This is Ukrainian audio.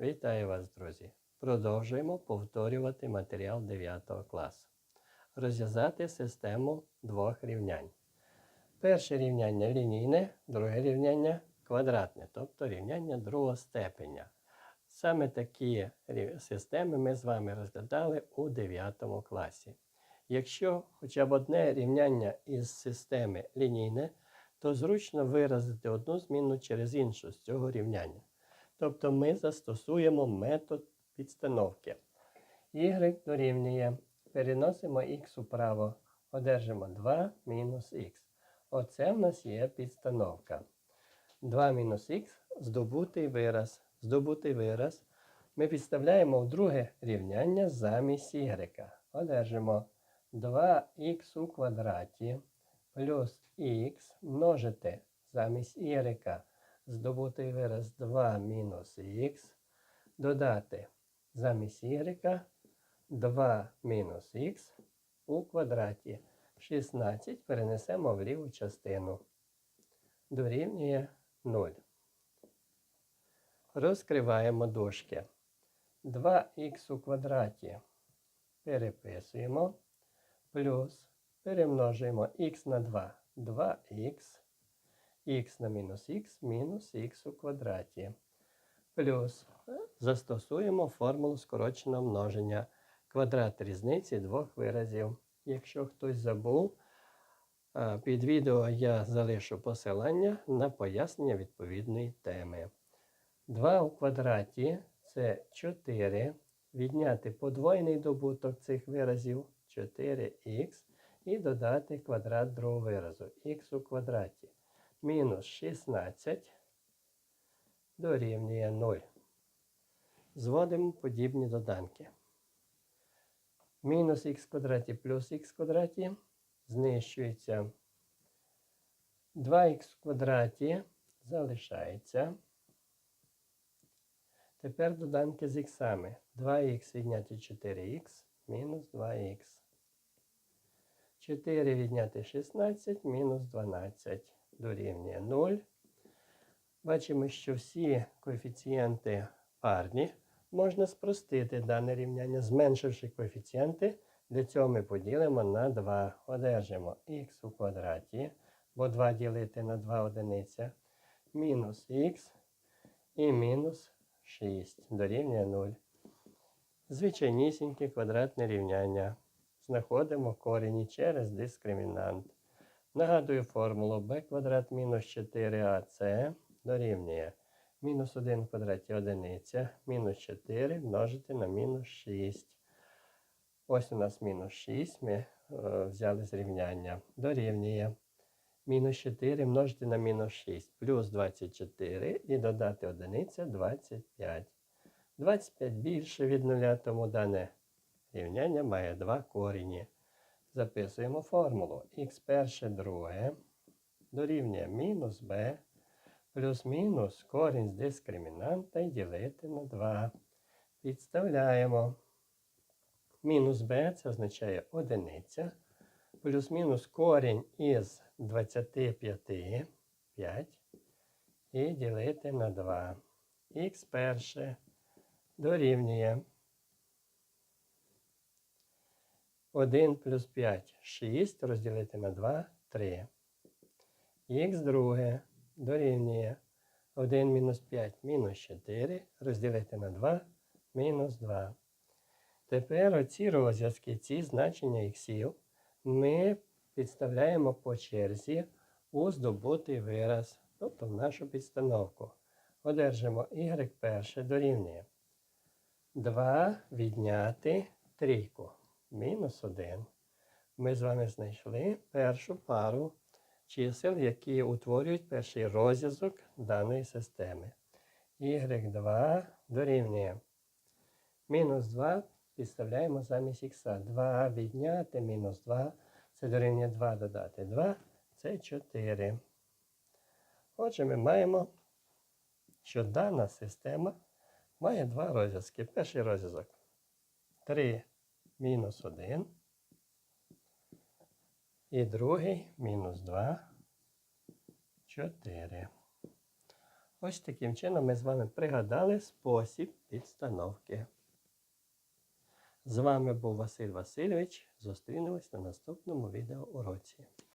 Вітаю вас, друзі! Продовжуємо повторювати матеріал 9 класу. Розв'язати систему двох рівнянь. Перше рівняння лінійне, друге рівняння квадратне, тобто рівняння другого степеня. Саме такі системи ми з вами розглядали у 9 класі. Якщо хоча б одне рівняння із системи лінійне, то зручно виразити одну зміну через іншу з цього рівняння. Тобто ми застосуємо метод підстановки. Y дорівнює. Переносимо х вправо, одержимо 2 мінус х. Оце в нас є підстановка. 2 мінус х здобутий вираз. Здобутий вираз. Ми підставляємо в друге рівняння замість y. Одержимо 2х у квадраті плюс х множити замість y здобутий вираз 2 мінус х, додати замість y 2 мінус х у квадраті. 16 перенесемо в ліву частину. Дорівнює 0. Розкриваємо дужки. 2х у квадраті переписуємо. Плюс перемножуємо х на 2 2х х на мінус х мінус х у квадраті. Плюс е, застосуємо формулу скороченого множення квадрат різниці двох виразів. Якщо хтось забув, е, під відео я залишу посилання на пояснення відповідної теми. 2 у квадраті це 4. Відняти подвойний добуток цих виразів 4х і додати квадрат другого виразу х у квадраті мінус 16 дорівнює 0. Зводимо подібні доданки. Мінус х квадраті плюс х квадраті знищується. 2х в квадраті залишається. Тепер доданки з іксами. 2х відняти 4х мінус 2х. 4 відняти 16 мінус 12 дорівнює 0. Бачимо, що всі коефіцієнти парні. Можна спростити дане рівняння, зменшивши коефіцієнти. Для цього ми поділимо на 2. Одержимо х у квадраті, бо 2 ділити на 2 одиниця, мінус х і мінус 6 дорівнює 0. Звичайнісіньке квадратне рівняння. Знаходимо корені через дискримінант. Нагадую формулу b квадрат мінус 4ac дорівнює мінус 1 в квадраті одиниця, мінус 4 множити на мінус 6. Ось у нас мінус 6, ми е, взяли з рівняння. Дорівнює мінус 4 множити на мінус 6, плюс 24 і додати одиниця 25. 25 більше від нуля, тому дане рівняння має два корені. Записуємо формулу х перше друге дорівнює мінус b плюс-мінус корінь з дискримінанта і ділити на 2. Підставляємо. Мінус b це означає одиниця. Плюс-мінус корінь із 25 5 і ділити на 2. Х перше дорівнює 1 плюс 5 6 розділити на 2 3. Х друге дорівнює 1 мінус 5 мінус 4 розділити на 2 мінус 2. Тепер оці розв'язки, ці значення іксів ми підставляємо по черзі у здобутий вираз, тобто в нашу підстановку. Одержимо y перше дорівнює 2 відняти трійку мінус 1. Ми з вами знайшли першу пару чисел, які утворюють перший розв'язок даної системи. y2 дорівнює. Мінус 2 підставляємо замість х. 2 відняти мінус 2. Це дорівнює 2 додати 2. Це 4. Отже, ми маємо, що дана система має два розв'язки. Перший розв'язок 3 мінус 1. І другий мінус 2, 4. Ось таким чином ми з вами пригадали спосіб підстановки. З вами був Василь Васильович. Зустрінемось на наступному відеоуроці.